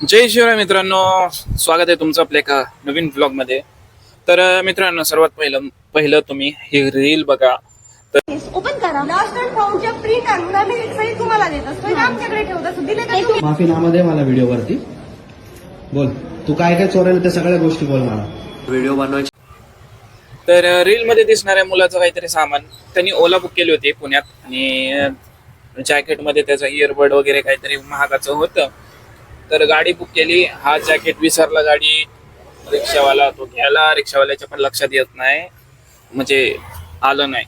जय शिवराय मित्रांनो स्वागत आहे तुमचं आपल्या एका नवीन ब्लॉगमध्ये तर मित्रांनो सर्वात पहिलं पहिलं तुम्ही ही रील बघा. ओपन करा. लास्ट अँड फाउंडच्या प्रिंट आणून आम्ही सहित तुम्हाला देत असतो हे. आमच्याकडे ठेवत असतो. दिले का तुम्ही? माफीनामा दे मला व्हिडिओवरती. बोल. तू काय काय चोरेल त्या सगळ्या गोष्टी बोल मला. व्हिडिओ बनवायची. तर रील मध्ये दिसणाऱ्या मुलाचं काहीतरी सामान. त्यांनी ओला बुक केली होती पुण्यात. आणि जॅकेटमध्ये त्याचं इयरबड वगैरे काहीतरी महागाचं होतं. तर गाडी बुक केली. हा जॅकेट विसरला गाडी. रिक्षावाला तो घ्यायला. रिक्षावाल्याच्या पण लक्षात येत नाही. म्हणजे आलं नाही.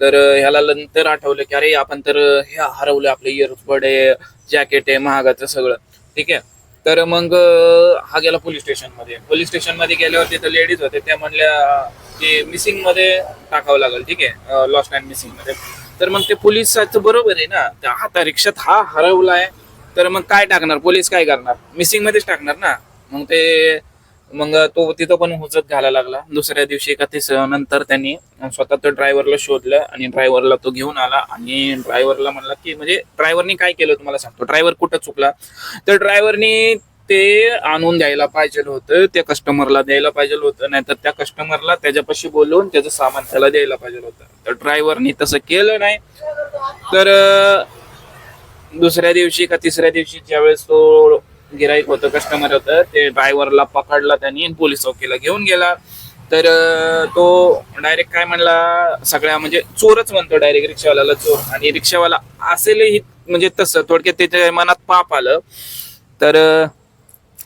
तर ह्याला नंतर आठवलं की अरे आपण तर हे हरवलं आपलं इयरबड आहे जॅकेट आहे महागाचं सगळं. ठीक आहे? तर मग हा गेला पोलीस स्टेशनमध्ये पोलीस स्टेशनमध्ये गेल्यावर तिथं लेडीज होते. त्या म्हणल्या की मिसिंगमध्ये टाकावं लागेल. ठीक आहे? लॉस्ट अँड मिसिंगमध्ये तर मग ते पोलिसाचं बरोबर आहे ना. त्या आता रिक्षात हा हरवला आहे तर मग काय टाकणार? पोलीस काय करणार? मिसिंग मध्येच टाकणार ना? मग ते मग तो तिथं पण हुजत घालायला लागला. दुसऱ्या दिवशी एका तिस नंतर त्यांनी स्वतः तो ड्रायव्हरला शोधलं आणि ड्रायव्हरला तो घेऊन आला आणि ड्रायव्हरला म्हणला की म्हणजे ड्रायव्हरनी काय केलं तुम्हाला सांगतो. ड्रायव्हर कुठं चुकला? तर ड्रायव्हरनी ते आणून द्यायला पाहिजे होतं त्या कस्टमरला द्यायला पाहिजे होतं नाहीतर त्या कस्टमरला त्याच्यापाशी बोलवून त्याचं सामान त्याला द्यायला पाहिजे होतं. तर ड्रायव्हरनी तसं केलं नाही. तर दुसऱ्या दिवशी का तिसऱ्या दिवशी ज्यावेळेस तो गिराईक होतं कस्टमर होतं ते ड्रायव्हरला पकडला त्यांनी पोलीस चौकीला घेऊन गेला. तर तो डायरेक्ट काय म्हणला सगळ्या म्हणजे चोरच म्हणतो डायरेक्ट रिक्षावाल्याला चोर. आणि रिक्षावाला असेलही म्हणजे तसं थोडक्यात त्याच्या मनात पाप आलं. तर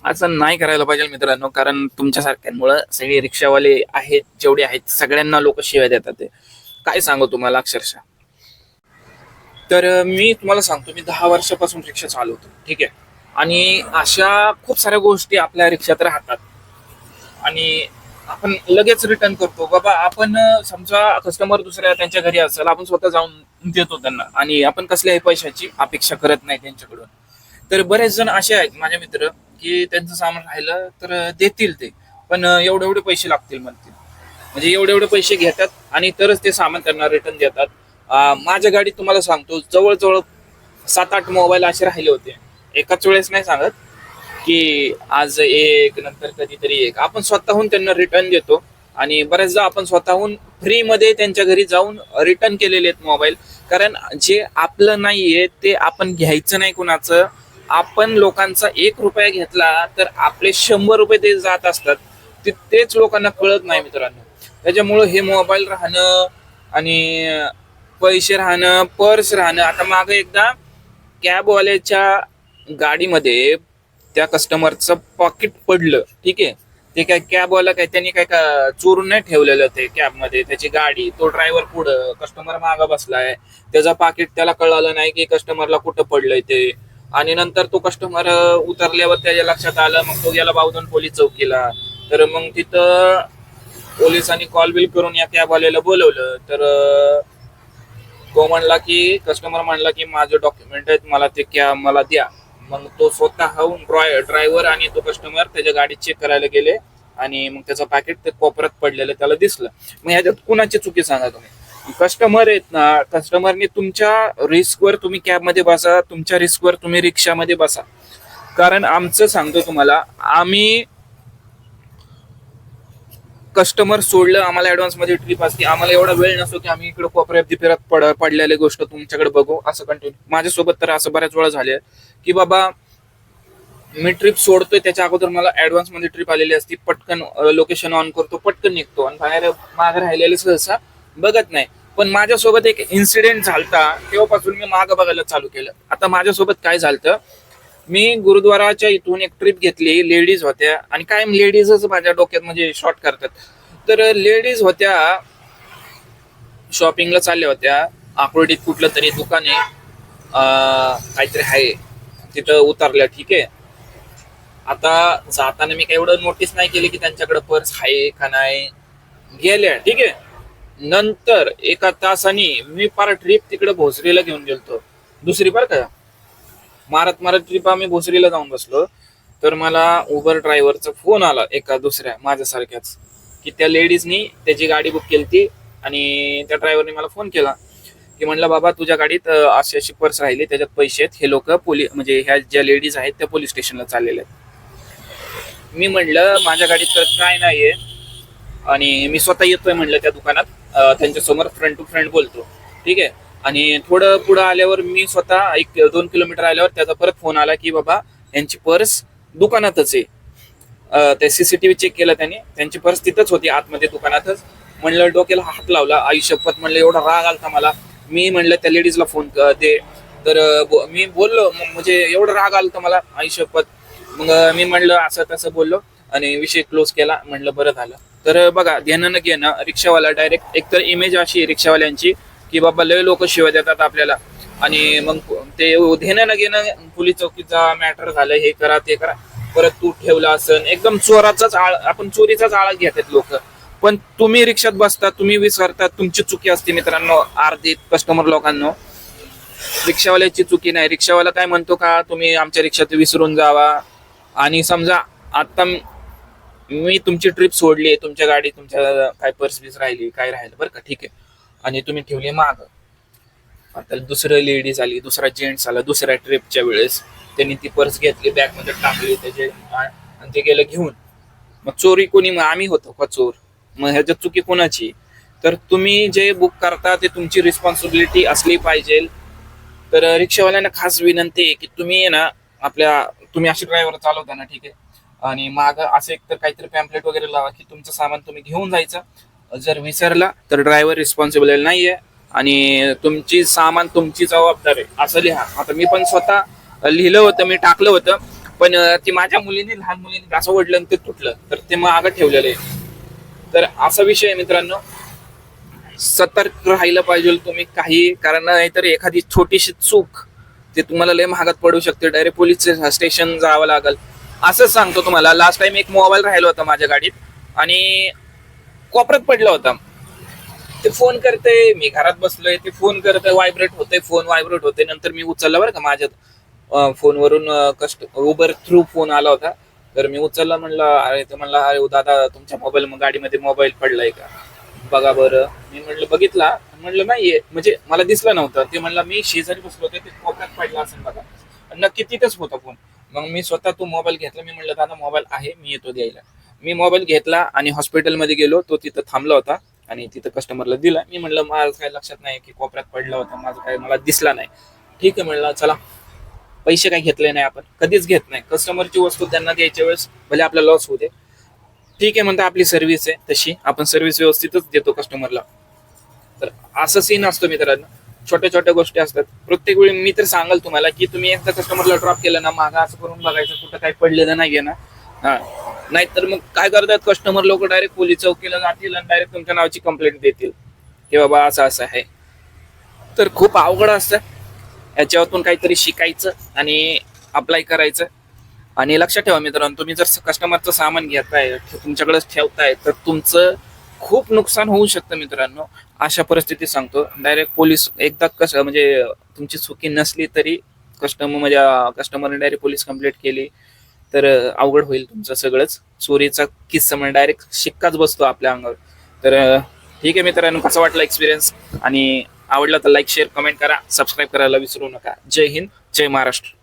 असं नाही करायला पाहिजे मित्रांनो कारण तुमच्यासारख्यांमुळं सगळे रिक्षावाले आहेत जेवढे आहेत सगळ्यांना लोक शिव्या देतात ते. काय सांगू तुम्हाला अक्षरशः? तर मी तुम्हाला सांगतो मी दहा वर्षापासून रिक्षा चालवतो ठीक आहे? आणि अशा खूप साऱ्या गोष्टी आपल्या रिक्षात राहतात. आणि आपण लगेच रिटर्न करतो बाबा आपण समजा कस्टमर दुसऱ्या त्यांच्या घरी असेल आपण स्वतः जाऊन देतो त्यांना. आणि आपण कसल्याही पैशाची अपेक्षा करत नाही त्यांच्याकडून. तर बरेच जण असे आहेत माझे मित्र की त्यांचं सामान राहिलं तर देतील ते. पण एवढे एवढे पैसे लागतील म्हणतील. म्हणजे एवढे एवढे पैसे घेतात आणि तरच ते सामान त्यांना रिटर्न देतात. माझ्या गाडीत तुम्हाला सांगतो जवळजवळ सात आठ मोबाईल असे राहिले होते. एकाच वेळेस नाही सांगत की आज एक नंतर कधीतरी एक. आपण स्वतःहून त्यांना रिटर्न देतो आणि बऱ्याचदा आपण स्वतःहून फ्रीमध्ये त्यांच्या घरी जाऊन रिटर्न केलेले आहेत मोबाईल कारण जे आपलं नाहीये ते आपण घ्यायचं नाही कुणाचं. आपण लोकांचा एक रुपया घेतला तर आपले शंभर रुपये ते जात असतात. ते तेच लोकांना कळत नाही मित्रांनो. त्याच्यामुळं हे मोबाईल राहणं आणि पैसे राहणं पर्स राहणं. आता मागं एकदा कॅबवाल्याच्या गाडीमध्ये त्या कस्टमरचं पॉकेट पडलं. ठीक आहे? ते काय कॅबवाला काय त्यांनी काय का चोरून नाही ठेवलेलं ते कॅबमध्ये त्याची गाडी तो ड्रायव्हर पुढं कस्टमर मागं बसलाय. त्याचं पाकिट त्याला कळालं नाही की कस्टमरला कुठं पडलंय ते. आणि नंतर तो कस्टमर उतरल्यावर त्याच्या लक्षात आलं मग तो गेला बावधन पोलीस चौकीला. तर मग तिथं पोलिसांनी कॉल बिल करून या कॅबवाल्याला बोलवलं. तर तो म्हणला की कस्टमर म्हणला की माझे डॉक्युमेंट आहेत मला ते क्या मला द्या. मग तो स्वतःहून ड्रायव्हर आणि तो कस्टमर त्याच्या गाडीत चेक करायला गेले आणि मग त्याचं पॅकेट ते कोपऱ्यात पडलेलं त्याला दिसलं. मग ह्याच्यात कुणाची चुकी सांगा तुम्ही? कस्टमर आहेत ना कस्टमरने तुमच्या रिस्कवर तुम्ही कॅबमध्ये बसा तुमच्या रिस्कवर तुम्ही रिक्षामध्ये बसा. कारण आमचं सांगतो तुम्हाला आम्ही कस्टमर सोडलं आम्हाला ऍडव्हान्समध्ये ट्रिप असते. आम्हाला एवढा वेळ नसतो की आम्ही इकडे कोपऱ्यात पड पडलेली गोष्ट तुमच्याकडे बघू. असं कंटिन्यू माझ्यासोबत तर असं बऱ्याच वेळा झाले की बाबा मी ट्रिप सोडतोय त्याच्या अगोदर मला ऍडव्हान्समध्ये ट्रिप आलेली असती. पटकन लोकेशन ऑन करतो पटकन निघतो. आणि बाहेर मागे राहिलेले सहसा बघत नाही. पण माझ्यासोबत एक इन्सिडेंट झालता. तेव्हापासून मी मागं बघायला चालू केलं. आता माझ्यासोबत काय झालं मी गुरुद्वाराच्या इथून एक ट्रिप घेतली लेडीज होत्या. आणि कायम लेडीजच माझ्या डोक्यात म्हणजे शॉर्ट करतात. तर लेडीज होत्या शॉपिंगला चालल्या होत्या. आकुर्डीत कुठलं तरी दुकान आहे. काहीतरी आहे. तिथं उतरल्या ठीक आहे. आता जाताना मी काही एवढं नोटीस नाही केली की त्यांच्याकडे पर्स आहे का नाही. गेल्या ठीक आहे. नंतर एका तासाने मी पार ट्रिप तिकडे भोसरीला घेऊन गेलतो. दुसरी बरं का? मारत मारत ट्रिप आम्ही भोसरीला जाऊन बसलो. तर मला उबर ड्रायव्हरचा फोन आला एका दुसऱ्या माझ्यासारख्याच की त्या लेडीजनी त्याची गाडी बुक केली आणि त्या ड्रायव्हरने मला फोन केला. की म्हणलं बाबा तुझ्या गाडीत अशी अशी पर्स राहिली त्याच्यात पैसे आहेत. हे लोक पोलीस म्हणजे ह्या ज्या लेडीज आहेत त्या पोलीस स्टेशनला चाललेल्या आहेत. मी म्हणलं माझ्या गाडीत तर काय नाहीये. आणि मी स्वतः येतोय म्हणलं त्या दुकानात. त्यांच्यासमोर फ्रंट टू फ्रंट बोलतो. ठीक आहे? आणि थोडं पुढं आल्यावर मी स्वतः एक दोन किलोमीटर आल्यावर त्याचा परत फोन आला की बाबा यांची पर्स दुकानातच आहे. ते सीसीटीव्ही चेक केलं त्याने. त्यांची पर्स तिथंच होती आतमध्ये दुकानातच. म्हणलं डोक्याला हात लावला आई शपथ म्हणलं एवढा राग आलता मला. मी म्हणलं त्या लेडीजला फोन दे. तर मी बोललो म्हणजे एवढा राग आलता मला आई शपथ. मग मी म्हणलं असं तसं बोललो आणि विषय क्लोज केला म्हणलं बरं झालं. तर बघा घेणं न घेणं रिक्षावाला डायरेक्ट एकतर इमेज अशी आहे रिक्षावाल्यांची की बाबा लय लोक शिवाय देतात आपल्याला. आणि मग ते घेणं न घेणं पोलीस चौकीचा मॅटर झालं हे करा ते करा. परत तू ठेवला असन एकदम चोराचाच आळ आपण चोरीचाच आळा घेतात लोक. पण तुम्ही रिक्षात बसता तुम्ही विसरता तुमची चुकी असते मित्रांनो अर्धी कस्टमर लोकांना. रिक्षावाल्याची चुकी नाही. रिक्षावाला काय म्हणतो का तुम्ही आमच्या रिक्षात विसरून जावा. आणि समजा आता मी तुमची ट्रिप सोडली तुमच्या गाडी तुमच्या काय पर्स बीस राहिली काय राहिलं बरं का? ठीक आहे. आणि तुम्ही ठेवली माग. आता दुसरं लेडीज आली दुसरा जेंट्स आला दुसऱ्या ट्रिपच्या वेळेस त्यांनी ती पर्स घेतली बॅगमध्ये टाकली त्याचे आणि ते गेलं घेऊन. मग चोरी कोणी मग आम्ही होतो का चोर? मग ह्याच्यात चुकी कोणाची? तर तुम्ही जे बुक करता ते तुमची रिस्पॉन्सिबिलिटी असली पाहिजे. तर रिक्षावाल्यांना खास विनंती आहे की तुम्ही आहे ना आपल्या तुम्ही असे ड्रायव्हर चालवता ना ठीक आहे? आणि माग असं एक तर काहीतरी पॅम्पलेट वगैरे लावा की तुमचं सामान तुम्ही घेऊन जायचं. जर विसरला तर ड्रायव्हर रिस्पॉन्सिबल नाहीये. आणि तुमची सामान तुमची जबाबदारी असं लिहा. आता मी पण स्वतः लिहिलं होतं मी टाकलं होतं पण ती माझ्या मुलीने लहान मुलीने असं वडलं आणि ते तुटलं. तर ते मागं ठेवलेलं आहे. तर असा विषय आहे मित्रांनो. सतर्क राहिलं पाहिजे तुम्ही काही कारण नाहीतर एखादी छोटीशी चूक ते तुम्हाला लय महागात पडू शकते. डायरेक्ट पोलीस स्टेशन जावं लागल. असंच सांगतो तुम्हाला. लास्ट टाइम एक मोबाईल राहिला होता माझ्या गाडीत. आणि कोपऱ्यात पडला होता. ते फोन करते मी घरात बसलोय ते फोन करते व्हायब्रेट होते फोन व्हायब्रेट होते. नंतर मी उचलला बरं का माझ्या फोनवरून कस्ट उबर थ्रू फोन आला होता. तर मी उचलला म्हणलं अरे ते म्हणला अरे दादा तुमच्या मोबाईल गाडीमध्ये मोबाईल पडलाय का? बघा बरं. मी म्हणलं बघितला. म्हणलं नाहीये. म्हणजे मला दिसलं नव्हतं. ते म्हणलं मी शेजारी बसलो होते ते कोपऱ्यात पडला असेल बघा. नक्की तिथेच होता फोन मग मी स्वतः तो मोबाईल घेतला. मी म्हणलं दादा मोबाईल आहे मी येतो द्यायला. मी मोबाईल घेतला आणि हॉस्पिटलमध्ये गेलो तो तिथं थांबला होता आणि तिथं कस्टमरला दिला. मी म्हणलं माझं काय लक्षात नाही की कोपऱ्यात पडला होता माझं काय मला दिसला नाही. ठीक आहे म्हणलं चला पैसे काय घेतले नाही आपण कधीच घेत नाही. कस्टमरची वस्तू त्यांना द्यायच्या वेळेस भले आपला लॉस होऊ दे. ठीक आहे म्हणता आपली सर्व्हिस आहे तशी आपण सर्व्हिस व्यवस्थितच देतो कस्टमरला तर असं सीन असतो मित्रांनो. छोट्या छोट्या गोष्टी असतात. प्रत्येक वेळी मी तर सांगाल तुम्हाला की तुम्ही एकदा कस्टमरला ड्रॉप केलं ना मागा असं करून बघायचं कुठं काही पडलेलं नाहीये ना. हा. नाहीतर मग काय करतात? कस्टमर लोक डायरेक्ट पोलीस चौकीला जातील आणि डायरेक्ट तुमच्या नावाची कंप्लेंट देतील. की बाबा असं असं आहे. तर खूप अवघड असतं. याच्यावरून काहीतरी शिकायचं आणि अप्लाय करायचं. आणि लक्षात ठेवा मित्रांनो तुम्ही जर कस्टमरचं सामान घेताय तुमच्याकडेच ठेवताय तर तुमचं खूप नुकसान होऊ शकतं मित्रांनो. अशा परिस्थितीत सांगतो. डायरेक्ट पोलीस एकदा कस म्हणजे तुमची चुकी नसली तरी कस्टमर म्हणजे कस्टमरने डायरेक्ट पोलीस कंप्लेंट केली. तर अवघड होईल तुमचं सगळंच. चोरीचा किस्सा म्हणजे डायरेक्ट शिक्काच बसतो आपल्या अंगावर. तर ठीक आहे मित्रांनो कसा वाटला एक्सपिरियन्स आणि आवडला तर लाईक शेअर कमेंट करा. सबस्क्राईब करायला विसरू नका. जय हिंद जय महाराष्ट्र.